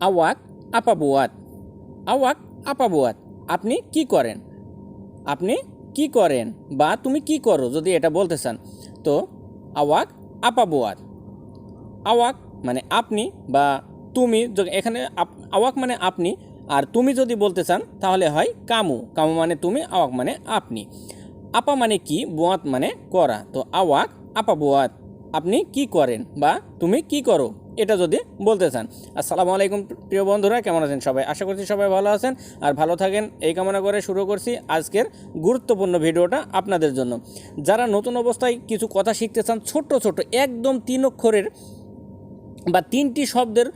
আওয়াক আপাবুয়াত আওয়াক আপাবুয়াত আপনি কি করেন আপনি কি করেন বা তুমি কি করো যদি এটা বলতে চান তো আওয়াক আপাবুয়াত আওয়াক মানে আপনি বা তুমি এখানে আওয়াক মানে আপনি আর তুমি যদি বলতে চান তাহলে হয় কামু কামু মানে তুমি আওয়াক মানে আপনি আপা মানে কি বোয়াত মানে করা তো আওয়াক আপা বোয়াত আপনি কি করেন বা তুমি কি করো এটা যদি বলতে চান। আসসালামু আলাইকুম প্রিয় বন্ধুরা, কেমন আছেন সবাই? আশা করছি সবাই ভালো আছেন আর ভালো থাকেন। এই কামনা করে শুরু করছি আজকের গুরুত্বপূর্ণ ভিডিওটা আপনাদের জন্য। যারা নতুন অবস্থায় কিছু কথা শিখতে চান, ছোট্ট ছোট একদম তিন অক্ষরের বা তিনটি শব্দের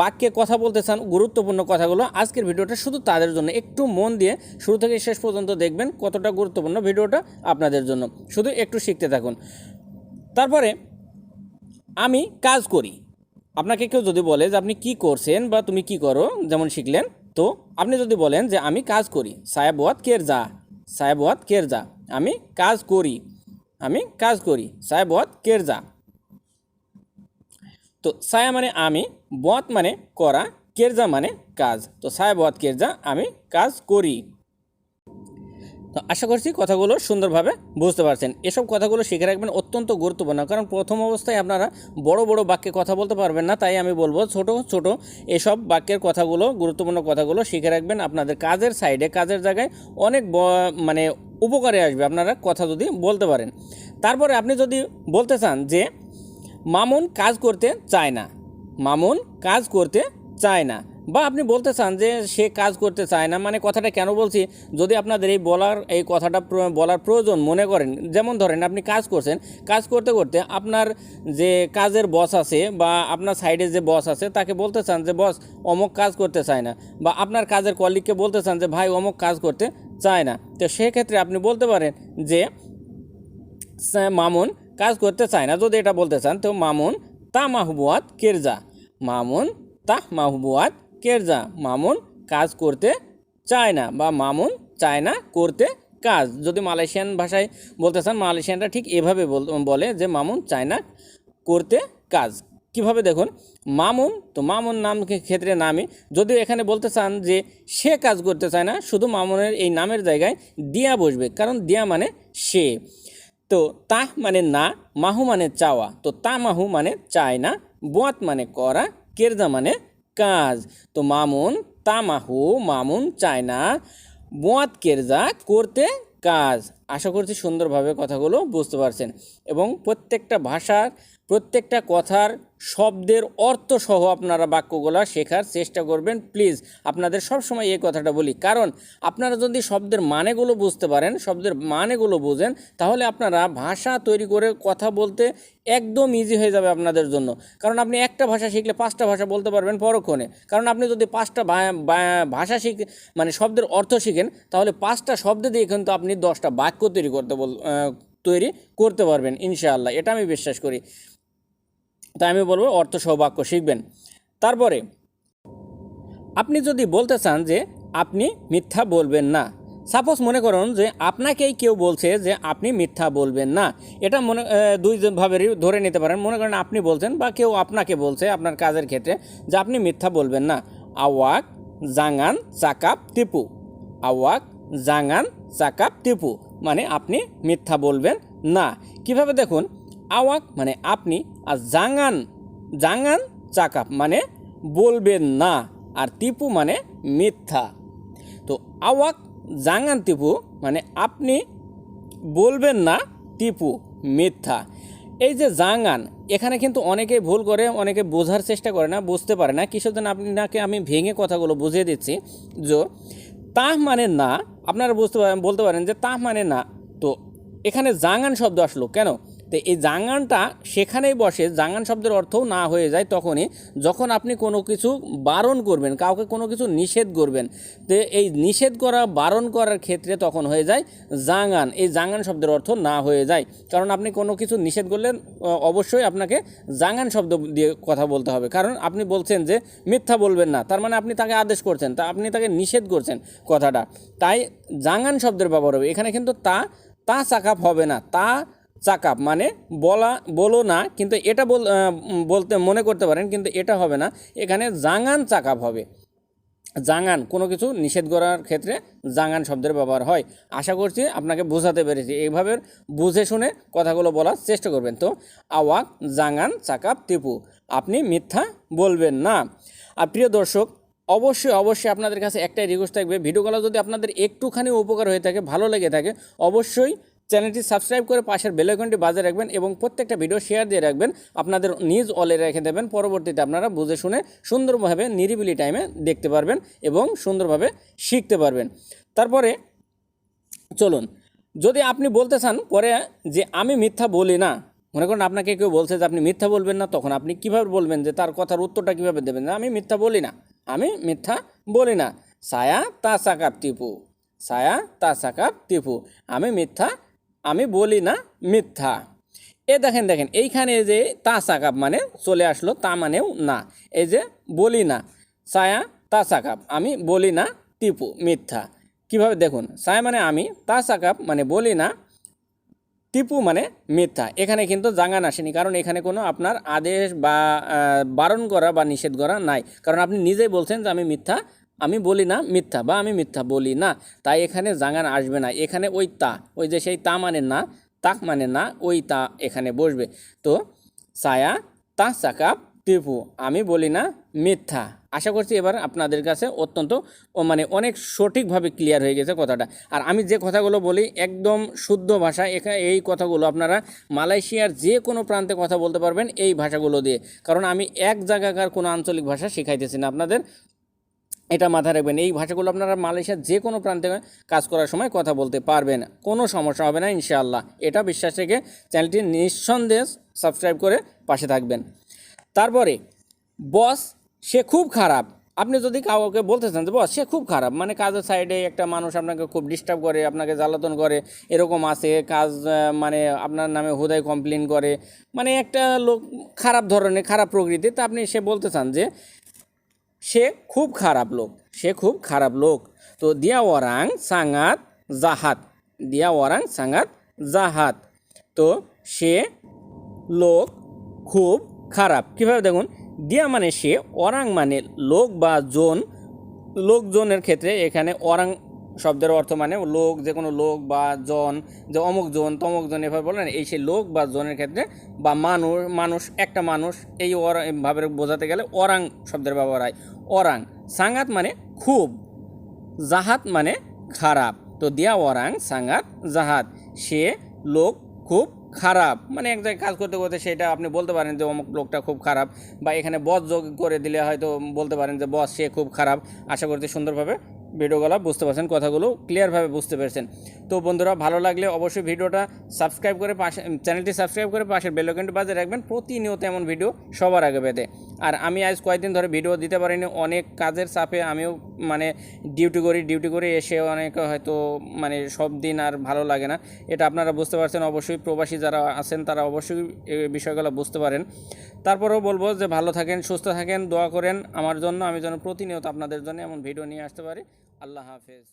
বাক্যে কথা বলতে চান, গুরুত্বপূর্ণ কথাগুলো আজকের ভিডিওটা শুধু তাদের জন্য। একটু মন দিয়ে শুরু থেকে শেষ পর্যন্ত দেখবেন কতটা গুরুত্বপূর্ণ ভিডিওটা আপনাদের জন্য। শুধু একটু শিখতে থাকুন। তারপরে আমি কাজ করি। আপনাকে কেউ যদি বলে যে আপনি কি করছেন বা তুমি কি করো, যেমন শিখলেন, তো আপনি যদি বলেন যে আমি কাজ করি সাহেবাত কের যা সাহেবাত কের যা, আমি কাজ করি, আমি কাজ করি সাহেবাত কের যা। তো সায়া মানে আমি বত মানে করা কেরজা মানে কাজ, তো সায়া বত কেরজা আমি কাজ করি। তো আশা করছি কথাগুলো সুন্দরভাবে বুঝতে পারছেন। এসব কথাগুলো শিখে রাখবেন অত্যন্ত গুরুত্বপূর্ণ, কারণ প্রথম অবস্থায় আপনারা বড় বড় বাক্যে কথা বলতে পারবেন না, তাই আমি বলব ছোট ছোট এসব বাক্যের কথাগুলো, গুরুত্বপূর্ণ কথাগুলো শিখে রাখবেন। আপনাদের কাজের সাইডে, কাজের জায়গায় অনেক মানে উপকারে আসবে আপনারা কথা যদি বলতে পারেন। তারপরে আপনি যদি বলতে চান যে, মামুন কাজ করতে চায় না। মামুন কাজ করতে চায় না। বা আপনি বলতে চান যে সে কাজ করতে চায় না মানে কথাটা কেন বলছি? যদি আপনাদের এই বলার, এই কথাটা বলার প্রয়োজন মনে করেন, যেমন ধরেন আপনি কাজ করছেন, কাজ করতে করতে আপনার যে কাজের বস আছে বা আপনার সাইডে যে বস আছে, তাকে বলতে চান যে, বস, অমুক কাজ করতে চায় না। বা আপনার কাজের কলিগকে বলতে চান যে, ভাই, অমুক কাজ করতে চায় না। তো সেক্ষেত্রে আপনি বলতে পারেন যে মামুন কাজ করতে চায় না। যদি এটা বলতে চান, তো মামুন তা মাহবুয়াত কেরজা। মামুন তা মাহবুয়াত কেরজা মামুন কাজ করতে চায় না বা মামুন চায় না করতে কাজ। যদি মালয়েশিয়ান ভাষায় বলতে চান, মালয়েশিয়ানরা ঠিক এভাবে বল- যে মামুন চায় না করতে কাজ। কীভাবে দেখুন, মামুন, তো মামুন নাম ক্ষেত্রে নামে যদি এখানে বলতে চান যে সে কাজ করতে চায় না, শুধু মামুনের এই নামের জায়গায় দিয়া বসবে, কারণ দিয়া মানে সে। তো তাহ মানে না, মাহু মানে চাওয়া, তো তা মাহু মানে চায় না, বোয়াত মানে করা, কেরজা মানে কাজ। তো মামুন তামাহু, মামুন চায় না বোয়াত কেরজা করতে কাজ। আশা করছি সুন্দরভাবে কথাগুলো বুঝতে পারছেন। এবং প্রত্যেকটা ভাষার প্রত্যেকটা কথার শব্দের অর্থ সহ আপনারা বাক্যগুলো শেখার চেষ্টা করবেন। প্লিজ আপনাদের সব সময় এই কথাটা বলি। কারণ, আপনারা যদি শব্দের মানেগুলো বুঝতে পারেন, শব্দের মানেগুলো বুঝেন, তাহলে আপনারা ভাষা তৈরি করে কথা বলতে একদম ইজি হয়ে যাবে আপনাদের জন্য। কারণ, আপনি একটা ভাষা শিখলে পাঁচটা ভাষা বলতে পারবেন পরক্ষণে। কারণ, আপনি যদি পাঁচটা ভাষা শিখ মানে শব্দের অর্থ শিখেন, তাহলে পাঁচটা শব্দ দিয়ে কিন্তু আপনি দশটা বাক্য তৈরি করতে বল তৈরি করতে পারবেন, ইনশাআল্লাহ। এটা আমি বিশ্বাস করি। তাই আমি বলব অর্থ বাক্য শিখবেন। তারপরে আপনি যদি বলতে চান যে আপনি মিথ্যা বলবেন না সাপোজ মনে করুন যে আপনাকেই কেউ বলছে যে আপনি মিথ্যা বলবেন না এটা মনে আহ, দুই ভাবেরই ধরে নিতে পারেন। মনে করেন আপনি বলছেন বা কেউ আপনাকে বলছে আপনার কাজের ক্ষেত্রে যে আপনি মিথ্যা বলবেন না। আওয়াক জাঙ্গান চাকাপ টিপু। আওয়াক জাঙ্গান চাকাপ টিপু। মানে আপনি মিথ্যা বলবেন না। কীভাবে দেখুন? আওয়াক মানে আপনি আর জাঙ্গান জাঙ্গান চাকাপ মানে বলবেন না আর টিপু মানে মিথ্যা। তো আওয়াক, জাঙ্গান টিপু মানে আপনি বলবেন না, টিপু মিথ্যা। এই যে জাঙ্গান, এখানে কিন্তু অনেকে ভুল করে, অনেকে বোঝার চেষ্টা করে না, বুঝতে পারে না। কিসের জন্য আপনাকে আমি ভেঙে কথাগুলো বুঝিয়ে দিচ্ছি, যে তাহ মানে না, আপনারা বুঝতে পারেন, বলতে পারেন যে তাহ মানে না। তো এখানে জাঙ্গান শব্দ আসলো, কেন? তো এই জাঙ্গানটা সেখানেই বসে, জাঙ্গান শব্দের অর্থও না হয়ে যায় তখনই যখন আপনি কোনো কিছু বারণ করবেন, কাউকে কোনো কিছু নিষেধ করবেন, তো এই নিষেধ করা, বারণ করার ক্ষেত্রে তখন হয়ে যায় জাঙ্গান। এই জাঙ্গান শব্দের অর্থ না হয়ে যায়। কারণ আপনি কোনো কিছু নিষেধ করলে অবশ্যই আপনাকে জাঙ্গান শব্দ দিয়ে কথা বলতে হবে। কারণ আপনি বলছেন যে মিথ্যা বলবেন না, তার মানে আপনি তাকে আদেশ করছেন, তা আপনি তাকে নিষেধ করছেন কথাটা। তাই জাঙ্গান শব্দের ব্যবহার হবে। এখানে কিন্তু তা তা চাকাপ হবে না। তা চাকাপ মানে বলা, বলো না, কিন্তু এটা বল বলতে মনে করতে পারেন, কিন্তু এটা হবে না। এখানে জাঙান চাকাপ হবে। জাঙান, কোনো কিছু নিষেধ করার ক্ষেত্রে জাঙান শব্দের ব্যবহার হয়। আশা করছি আপনাকে বোঝাতে পেরেছি। এইভাবে বুঝে শুনে কথাগুলো বলার চেষ্টা করবেন। তো, আওয়াক, জাঙান, চাকাপ, টিপু, আপনি মিথ্যা বলবেন না। আর প্রিয় দর্শক, অবশ্যই অবশ্যই আপনাদের কাছে একটাই রিকোয়েস্ট থাকবে। ভিডিওগুলো যদি আপনাদের একটুখানি উপকার হয়ে থাকে, ভালো লেগে থাকে, অবশ্যই চ্যানেলটি সাবস্ক্রাইব করে পাশের বেলাইকনটি বাজে রাখবেন এবং প্রত্যেকটা ভিডিও শেয়ার দিয়ে রাখবেন। আপনাদের নিজ অলে রেখে দেবেন। পরবর্তীতে আপনারা বুঝে শুনে সুন্দরভাবে, নিরিবিলি টাইমে দেখতে পারবেন এবং সুন্দরভাবে শিখতে পারবেন। তারপরে চলুন, যদি আপনি বলতে চান পরে যে আমি মিথ্যা বলি না, মনে করেন আপনাকে কেউ বলছে যে আপনি মিথ্যা বলবেন না, তখন আপনি কীভাবে বলবেন যে তার কথার উত্তরটা কীভাবে দেবেন? না, আমি মিথ্যা বলি না। আমি মিথ্যা বলি না। ছায়া তা সাকাপ টিপু। ছায়া তা সাকাপ টিপু। আমি মিথ্যা আমি বলি না মিথ্যা। এ দেখেন দেখেন, এইখানে যে তা সাকাপ মানে চলে আসলো, তা মানেও না। এই যে বলি না ছায়া তা সাকাপ আমি বলি না টিপু, মিথ্যা। কীভাবে দেখুন ছায়া মানে আমি, তা সাকাপ মানে বলি না, টিপু মানে মিথ্যা। এখানে কিন্তু জাঙ্গান আসেনি, কারণ এখানে কোনো আপনার আদেশ বা বারণ করা বা নিষেধ করা নাই। কারণ আপনি নিজেই বলছেন যে আমি মিথ্যা আমি বলি না মিথ্যা বা আমি মিথ্যা বলি না। তাই এখানে জাঙ্গান আসবে না। এখানে ওই তা, ওই যে সেই তা মানে না, তাক মানে না, ওই তা এখানে বসবে। তো ছায়া তা চাকাপ টিপু আমি বলি না মিথ্যা। আশা করছি এবার আপনাদের কাছে অত্যন্ত মানে অনেক সঠিকভাবে ক্লিয়ার হয়ে গেছে কথাটা। আর আমি যে কথাগুলো বলি একদম শুদ্ধ ভাষা এখানে এই কথাগুলো আপনারা মালয়েশিয়ার যে কোনো প্রান্তে কথা বলতে পারবেন এই ভাষাগুলো দিয়ে। কারণ আমি এক জায়গাকার কোনো আঞ্চলিক ভাষা শেখাইতেছি না আপনাদের। এটা মাথায় রাখবেন। এই ভাষাগুলো আপনারা মালয়েশিয়ার যে কোনো প্রান্তে কাজ করার সময় কথা বলতে পারবেন। কোনো সমস্যা হবে না, ইনশাআল্লাহ। এটা বিশ্বাস রেখে চ্যানেলটি নিঃসন্দেহে সাবস্ক্রাইব করে পাশে থাকবেন। তারপরে, বস, সে খুব খারাপ। আপনি যদি কাউকে বলতে চান যে, বস, সে খুব খারাপ। মানে কাজের সাইডে একটা মানুষ আপনাকে খুব ডিস্টার্ব করে, আপনাকে জ্বালাতন করে, এরকম আছে, কাজ মানে আপনার নামে হুদায় কমপ্লেন করে। মানে একটা লোক খারাপ ধরনের, খারাপ প্রকৃতির। তা আপনি সে বলতে চান যে সে খুব খারাপ লোক, সে খুব খারাপ লোক। তো দিয়া ওরাং সাঙ্গাত জাহাত, দিয়া ওরাং সাঙ্গাত জাহাত। তো সে লোক খুব খারাপ। কীভাবে দেখুন? দিয়া মানে সে ওরাং মানে লোক বা জন, লোকজনের ক্ষেত্রে এখানে ওরাং শব্দের অর্থ মানে লোক, যে কোনো লোক বা জন, যে অমুক জন, তমুক জন এভাবে বলেন এই সেই লোক বা জনের ক্ষেত্রে বা মানুষ মানুষ, একটা মানুষ, এই ভাবে বোঝাতে গেলে ওরাং শব্দের ব্যবহার হয়। ওরাং সাঙ্গাত মানে খুব, জাহাত মানে খারাপ। তো দিয়া ওরাং সাঙ্গাত জাহাত। সে লোক খুব খারাপ। মানে এক জায়গায় কাজ করতে করতে সেটা আপনি বলতে পারেন যে অমুক লোকটা খুব খারাপ বা এখানে বস যোগ করে দিলে হয়তো বলতে পারেন যে বস সে খুব খারাপ। আশা করতে সুন্দরভাবে ভিডিওগুলো বুঝতে পারছেন কথাগুলো ক্লিয়ারভাবে বুঝতে পেরেছেন। তো বন্ধুরা, ভালো লাগলে অবশ্যই ভিডিওটা সাবস্ক্রাইব করে পাশে চ্যানেলটি সাবস্ক্রাইব করে পাশের বেলকনটি বাজে রাখবেন। প্রতিনিয়ত এমন ভিডিও সবার আগে পেতে। আর আমি আজ কয়েকদিন ধরে ভিডিও দিতে পারিনি, অনেক কাজের চাপে আমিও মানে ডিউটি করি ডিউটি করে এসে অনেক হয়তো মানে সব দিন আর ভালো লাগে না। এটা আপনারা বুঝতে পারছেন, অবশ্যই প্রবাসী যারা আছেন তারা অবশ্যই এই বিষয়গুলো বুঝতে পারেন। তারপরেও বলব যে ভালো থাকেন, সুস্থ থাকেন, দোয়া করেন। আমার জন্য, আমি যেন প্রতিনিয়ত আপনাদের জন্য এমন ভিডিও নিয়ে আসতে পারি। আল্লাহ হাফেজ।